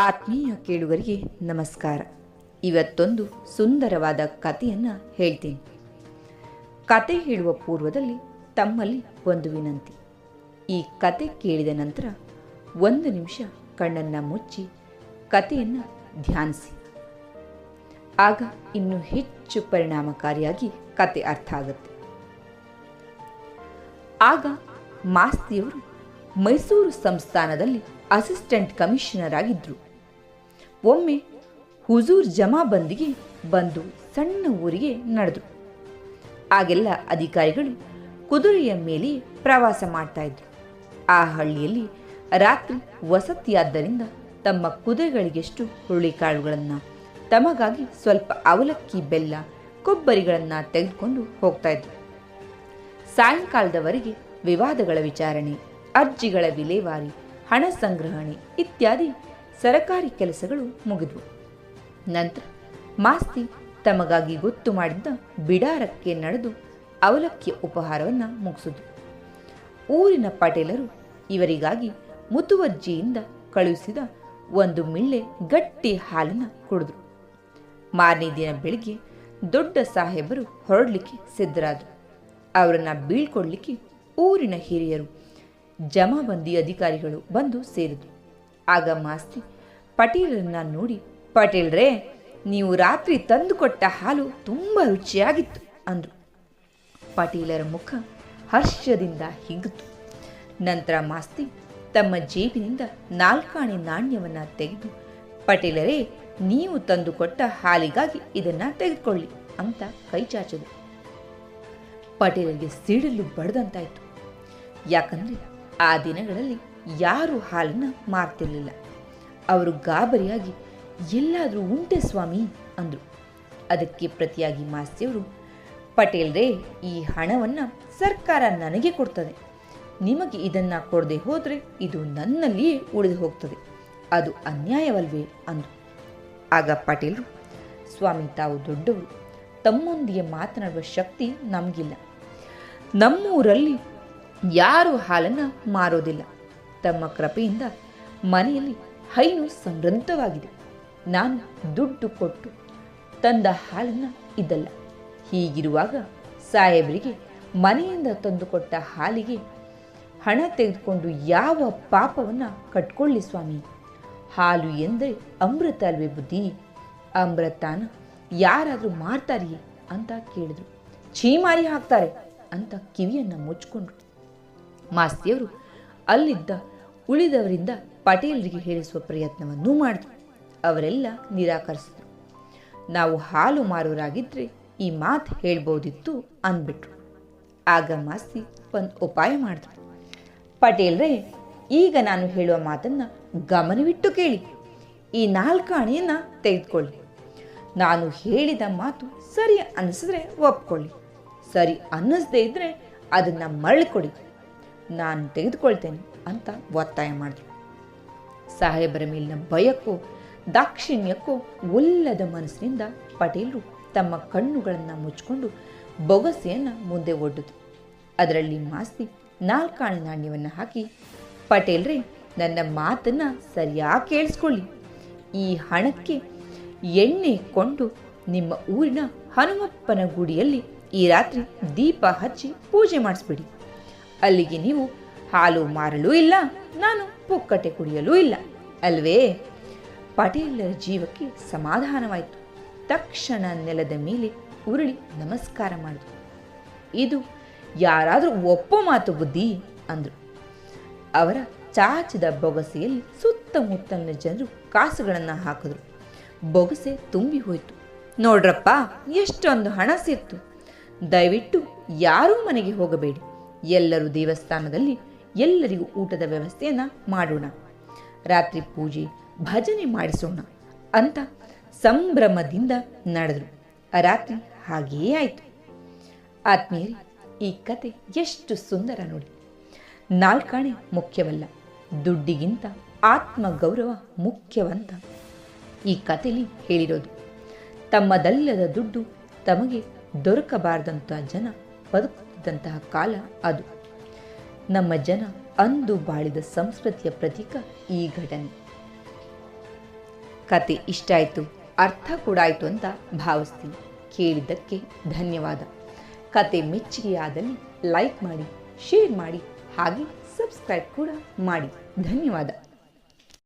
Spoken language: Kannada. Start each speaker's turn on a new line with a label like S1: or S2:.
S1: ಆತ್ಮೀಯ ಕೇಳುಗರಿಗೆ ನಮಸ್ಕಾರ. ಇವತ್ತೊಂದು ಸುಂದರವಾದ ಕಥೆಯನ್ನು ಹೇಳ್ತೀನಿ. ಕತೆ ಹೇಳುವ ಪೂರ್ವದಲ್ಲಿ ತಮ್ಮಲ್ಲಿ ಒಂದು ವಿನಂತಿ. ಈ ಕತೆ ಕೇಳಿದ ನಂತರ ಒಂದು ನಿಮಿಷ ಕಣ್ಣನ್ನು ಮುಚ್ಚಿ ಕಥೆಯನ್ನು ಧ್ಯಾನಿಸಿ. ಆಗ ಇನ್ನೂ ಹೆಚ್ಚು ಪರಿಣಾಮಕಾರಿಯಾಗಿ ಕತೆ ಅರ್ಥ ಆಗುತ್ತೆ. ಆಗ ಮಾಸ್ತಿಯವರು ಮೈಸೂರು ಸಂಸ್ಥಾನದಲ್ಲಿ ಅಸಿಸ್ಟೆಂಟ್ ಕಮಿಷನರ್ ಆಗಿದ್ದರು ಒಮ್ಮೆ ಹುಜೂರ್ ಜಮಾಬಂದಿಗೆ ಬಂದು ಸಣ್ಣ ಊರಿಗೆ ನಡೆದರು ಆಗೆಲ್ಲ ಅಧಿಕಾರಿಗಳು ಕುದುರೆಯ ಮೇಲೆ ಪ್ರವಾಸ ಮಾಡ್ತಾ ಇದ್ರು. ಆ ಹಳ್ಳಿಯಲ್ಲಿ ರಾತ್ರಿ ವಸತಿಯಾದ್ದರಿಂದ ತಮ್ಮ ಕುದುರೆಗಳಿಗೆಷ್ಟು ಹುರುಳಿಕಾಳುಗಳನ್ನು ತಮಗಾಗಿ ಸ್ವಲ್ಪ ಅವಲಕ್ಕಿ ಬೆಲ್ಲ, ಕೊಬ್ಬರಿಗಳನ್ನು ತೆಗೆದುಕೊಂಡು ಹೋಗ್ತಾ ಇದ್ರು. ಸಾಯಂಕಾಲದವರೆಗೆ ವಿವಾದಗಳ ವಿಚಾರಣೆ, ಅರ್ಜಿಗಳ ವಿಲೇವಾರಿ, ಹಣ ಸಂಗ್ರಹಣೆ ಇತ್ಯಾದಿ ಸರಕಾರಿ ಕೆಲಸಗಳು ಮುಗಿದವು. ನಂತರ ಮಾಸ್ತಿ ತಮಗಾಗಿ ಗೊತ್ತು ಮಾಡಿದ್ದ ಬಿಡಾರಕ್ಕೆ ನಡೆದು ಅವಲಕ್ಕಿ ಉಪಹಾರವನ್ನು ಮುಗಿಸಿದ್ರು. ಊರಿನ ಪಟೇಲರು ಇವರಿಗಾಗಿ ಮುತುವರ್ಜಿಯಿಂದ ಕಳುಹಿಸಿದ ಒಂದು ಮಿಳ್ಳೆ ಗಟ್ಟಿ ಹಾಲನ್ನು ಕುಡಿದ್ರು. ಮಾರನೇ ದಿನ ಬೆಳಿಗ್ಗೆ ದೊಡ್ಡ ಸಾಹೇಬರು ಹೊರಡಲಿಕ್ಕೆ ಸಿದ್ಧರಾದರು. ಅವರನ್ನು ಬೀಳ್ಕೊಡ್ಲಿಕ್ಕೆ ಊರಿನ ಹಿರಿಯರು ಜಮಾಬಂದಿ ಅಧಿಕಾರಿಗಳು ಬಂದು ಸೇರಿದರು. ಆಗ ಮಾಸ್ತಿ ಪಟೇಲರನ್ನ ನೋಡಿ ಪಟೇಲ್ರೇ ನೀವು ರಾತ್ರಿ ತಂದುಕೊಟ್ಟ ಹಾಲು ತುಂಬ ರುಚಿಯಾಗಿತ್ತು, ಅಂದರು. ಪಟೇಲರ ಮುಖ ಹರ್ಷದಿಂದ ಹಿಗ್ಗಿತು ನಂತರ ಮಾಸ್ತಿ ತಮ್ಮ ಜೇಬಿನಿಂದ ನಾಲ್ಕಾಣೆ ನಾಣ್ಯವನ್ನು ತೆಗೆದು, ಪಟೇಲರೇ, ನೀವು ತಂದುಕೊಟ್ಟ ಹಾಲಿಗಾಗಿ ಇದನ್ನ ತೆಗೆದುಕೊಳ್ಳಿ, ಅಂತ ಕೈ ಚಾಚಿದ್ರು ಪಟೇಲರಿಗೆ ಸಿಡಿಲು ಬಡ್ದಂತಾಯಿತು. ಯಾಕಂದ್ರೆ ಆ ದಿನಗಳಲ್ಲಿ ಯಾರು ಹಾಲನ್ನು ಮಾರ್ತಿರ್ಲಿಲ್ಲ. ಅವರು ಗಾಬರಿಯಾಗಿ, ಎಲ್ಲಾದರೂ ಉಂಟೆ ಸ್ವಾಮಿ ಅಂದರು. ಅದಕ್ಕೆ ಪ್ರತಿಯಾಗಿ ಮಾಸ್ತಿಯವರು, ಪಟೇಲ್ರೇ, ಈ ಹಣವನ್ನು ಸರ್ಕಾರ ನನಗೆ ಕೊಡ್ತದೆ. ನಿಮಗೆ ಇದನ್ನು ಕೊಡದೆ ಹೋದರೆ ಇದು ನನ್ನಲ್ಲಿಯೇ ಉಳಿದು ಹೋಗ್ತದೆ. ಅದು ಅನ್ಯಾಯವಲ್ವೇ ಅಂದರು. ಆಗ ಪಟೇಲರು, ಸ್ವಾಮಿ, ತಾವು ದೊಡ್ಡವರು. ತಮ್ಮೊಂದಿಗೆ ಮಾತನಾಡುವ ಶಕ್ತಿ ನಮಗಿಲ್ಲ. ನಮ್ಮೂರಲ್ಲಿ ಯಾರು ಹಾಲನ್ನು ಮಾರೋದಿಲ್ಲ. ತಮ್ಮ ಕೃಪೆಯಿಂದ ಮನೆಯಲ್ಲಿ ಹೈನು ಸಮೃದ್ಧವಾಗಿದೆ ನಾನು ದುಡ್ಡು ಕೊಟ್ಟು ತಂದ ಹಾಲನ್ನು ಇದಲ್ಲ. ಹೀಗಿರುವಾಗ ಸಾಹೇಬರಿಗೆ ಮನೆಯಿಂದ ತಂದುಕೊಟ್ಟ ಹಾಲಿಗೆ ಹಣ ತೆಗೆದುಕೊಂಡು ಯಾವ ಪಾಪವನ್ನು ಕಟ್ಕೊಳ್ಳಿ ಸ್ವಾಮಿ. ಹಾಲು ಎಂದರೆ ಅಮೃತ ಅಲ್ವೇ ಬುದ್ಧಿ. ಅಮೃತಾನ ಯಾರಾದರೂ ಮಾರ್ತಾರಿಯೇ ಅಂತ ಕೇಳಿದ್ರು. ಛೀಮಾರಿ ಹಾಕ್ತಾರೆ ಅಂತ ಕಿವಿಯನ್ನು ಮುಚ್ಕೊಂಡ್ರು ಮಾಸ್ತಿಯವರು ಅಲ್ಲಿದ್ದ ಉಳಿದವರಿಂದ ಪಟೇಲರಿಗೆ ಹೇಳಿಸುವ ಪ್ರಯತ್ನವನ್ನೂ ಮಾಡಿದ್ರು. ಅವರೆಲ್ಲ ನಿರಾಕರಿಸಿದರು. ನಾವು ಹಾಲು ಮಾರೋರಾಗಿದ್ದರೆ ಈ ಮಾತು ಹೇಳ್ಬೋದಿತ್ತು ಅಂದ್ಬಿಟ್ರು. ಆಗ ಮಾಸ್ತಿ ಒಂದು ಉಪಾಯ ಮಾಡಿದ್ರು. ಪಟೇಲ್ರೇ, ಈಗ ನಾನು ಹೇಳುವ ಮಾತನ್ನು ಗಮನವಿಟ್ಟು ಕೇಳಿ. ಈ ನಾಲ್ಕು ಹಣೆಯನ್ನು ತೆಗೆದುಕೊಳ್ಳಿ. ನಾನು ಹೇಳಿದ ಮಾತು ಸರಿ ಅನ್ನಿಸಿದ್ರೆ ಒಪ್ಕೊಳ್ಳಿ. ಸರಿ ಅನ್ನಿಸದೇ ಇದ್ದರೆ ಅದನ್ನು ಮರಳಿಕೊಡಿ ನಾನು ತೆಗೆದುಕೊಳ್ತೇನೆ ಅಂತ ಒತ್ತಾಯ ಮಾಡಿದ್ರು. ಸಾಹೇಬರ ಮೇಲಿನ ಭಯಕ್ಕೂ ದಾಕ್ಷಿಣ್ಯಕ್ಕೂ ಒಲ್ಲದ ಮನಸ್ಸಿನಿಂದ ಪಟೇಲರು ತಮ್ಮ ಕಣ್ಣುಗಳನ್ನು ಮುಚ್ಚಿಕೊಂಡು ಬೊಗಸೆಯನ್ನು ಮುಂದೆ ಒಡ್ಡಿದ್ರು ಅದರಲ್ಲಿ ಮಾಸ್ತಿ ನಾಲ್ಕಾಣೆ ನಾಣ್ಯವನ್ನು ಹಾಕಿ, ಪಟೇಲ್ರೇ, ನನ್ನ ಮಾತನ್ನು ಸರಿಯಾಗಿ ಕೇಳಿಸ್ಕೊಳ್ಳಿ. ಈ ಹಣಕ್ಕೆ ಎಣ್ಣೆ ಕೊಂಡು ನಿಮ್ಮ ಊರಿನ ಹನುಮಪ್ಪನ ಗುಡಿಯಲ್ಲಿ ಈ ರಾತ್ರಿ ದೀಪ ಹಚ್ಚಿ ಪೂಜೆ ಮಾಡಿಸ್ಬಿಡಿ. ಅಲ್ಲಿಗೆ ನೀವು ಹಾಲು ಮಾರಲೂ ಇಲ್ಲ, ನಾನು ಪುಕ್ಕಟೆ ಕುಡಿಯಲೂ ಇಲ್ಲ. ಅಲ್ವೇ? ಪಟೇಲರ ಜೀವಕ್ಕೆ ಸಮಾಧಾನವಾಯಿತು. ತಕ್ಷಣ ನೆಲದ ಮೇಲೆ ಉರುಳಿ ನಮಸ್ಕಾರ ಮಾಡಿದ್ರು. ಇದು ಯಾರಾದರೂ ಒಪ್ಪೋ ಮಾತು ಬುದ್ಧಿ ಅಂದರು. ಅವರ ಚಾಚಿದ ಬೊಗಸೆಯಲ್ಲಿ ಸುತ್ತಮುತ್ತಲಿನ ಜನರು ಕಾಸುಗಳನ್ನು ಹಾಕಿದ್ರು. ಬೊಗಸೆ ತುಂಬಿ ಹೋಯಿತು. ನೋಡ್ರಪ್ಪ, ಎಷ್ಟೊಂದು ಹಣ ಸೇರ್ತು ದಯವಿಟ್ಟು ಯಾರೂ ಮನೆಗೆ ಹೋಗಬೇಡಿ. ಎಲ್ಲರೂ ದೇವಸ್ಥಾನದಲ್ಲಿ ಎಲ್ಲರಿಗೂ ಊಟದ ವ್ಯವಸ್ಥೆಯನ್ನು ಮಾಡೋಣ. ರಾತ್ರಿ ಪೂಜೆ, ಭಜನೆ ಮಾಡಿಸೋಣ ಅಂತ ಸಂಭ್ರಮದಿಂದ ನಡೆದರು. ರಾತ್ರಿ ಹಾಗೆಯೇ ಆಯಿತು. ಆತ್ಮೀಯರಿ, ಈ ಕತೆ ಎಷ್ಟು ಸುಂದರ ನೋಡಿ. ನಾಲ್ಕಾಣೆ ಮುಖ್ಯವಲ್ಲ, ದುಡ್ಡಿಗಿಂತ ಆತ್ಮ ಗೌರವ ಮುಖ್ಯವಂತ. ಈ ಕಥೆಲಿ ಹೇಳಿರೋದು, ತಮ್ಮದಲ್ಲದ ದುಡ್ಡು ತಮಗೆ ದೊರಕಬಾರದಂಥ ಜನ ಬದುಕುತ್ತಿದ್ದಂತಹ ಕಾಲ ಅದು. ನಮ್ಮ ಜನ ಅಂದು ಬಾಳಿದ ಸಂಸ್ಕೃತಿಯ ಪ್ರತೀಕ ಈ ಘಟನೆ. ಕತೆ ಇಷ್ಟ ಆಯಿತು ಅರ್ಥ ಕೂಡ ಆಯಿತು ಅಂತ ಭಾವಿಸ್ತೀನಿ. ಕೇಳಿದ್ದಕ್ಕೆ ಧನ್ಯವಾದ. ಕತೆ ಮೆಚ್ಚುಗೆಯಾದಲ್ಲಿ ಲೈಕ್ ಮಾಡಿ, ಶೇರ್ ಮಾಡಿ, ಹಾಗೆ ಸಬ್ಸ್ಕ್ರೈಬ್ ಕೂಡ ಮಾಡಿ. ಧನ್ಯವಾದ.